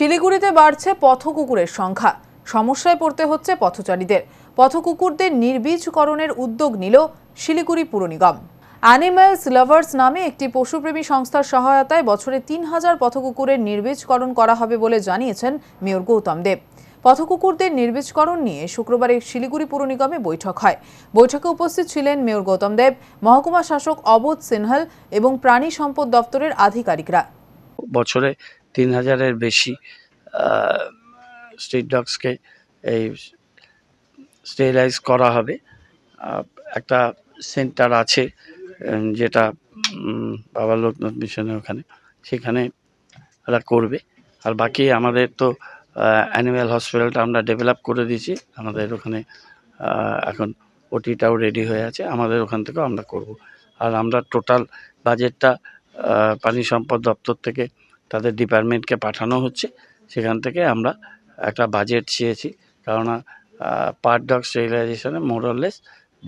শিলিগুড়িতে বাড়ছে পথকুকুরের সংখ্যা। সমস্যায় পড়তে হচ্ছে পথচারীদের। পথকুকুরদের নির্বীজকরণের উদ্যোগ নিল শিলিগুড়ি পুর নিগম। অ্যানিম্যালস লাভার্স নামে একটি পশুপ্রেমী সংস্থার সহায়তায় বছরে তিন হাজার পথকুকুরের নির্বীজকরণ করা হবে বলে জানিয়েছেন মেয়র গৌতম দেব। পথকুকুরদের নির্বীজকরণ নিয়ে শুক্রবারে শিলিগুড়ি পুর নিগমে বৈঠক হয়। বৈঠকে উপস্থিত ছিলেন মেয়র গৌতম দেব, মহকুমা শাসক অবোধ সিনহাল এবং প্রাণী সম্পদ দপ্তরের আধিকারিকরা। বছরে তিন হাজারের বেশি স্ট্রিট ডগসকে এই স্টেরিলাইজ করা হবে। একটা সেন্টার আছে যেটা বাবা লোকনাথ মিশনের ওখানে। সেখানে ওরা করবে। আর বাকি আমাদের তো অ্যানিম্যাল হসপিটালটা আমরা ডেভেলপ করে দিয়েছি। আমাদের ওখানে এখন ওটিটাও রেডি হয়ে আছে। আমাদের ওখান থেকেও আমরা করব। আর আমরা টোটাল বাজেটটা পানি সম্পদ দপ্তর থেকে তাদের ডিপার্টমেন্টকে পাঠানো হচ্ছে, সেখান থেকে আমরা একটা বাজেট চেয়েছি। কেননা পার ডগ স্টেরিলাইজেশনে মোরলেস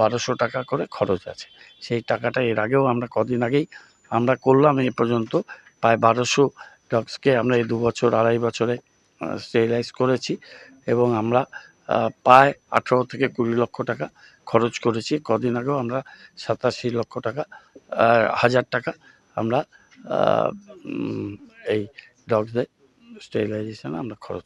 বারোশো টাকা করে খরচ আছে। সেই টাকাটা এর আগেও আমরা কদিন আগেই আমরা করলাম এই পর্যন্ত প্রায় বারোশো ডগসকে আমরা এই দু বছর আড়াই বছরে স্টেরিলাইজ করেছি এবং আমরা প্রায় আঠেরো থেকে কুড়ি লক্ষ টাকা খরচ করেছি। কদিন আগেও আমরা সাতাশি লক্ষ টাকা হাজার টাকা আমরা এই ডগসদের স্টেরিলাইজেশনে আমরা খরচ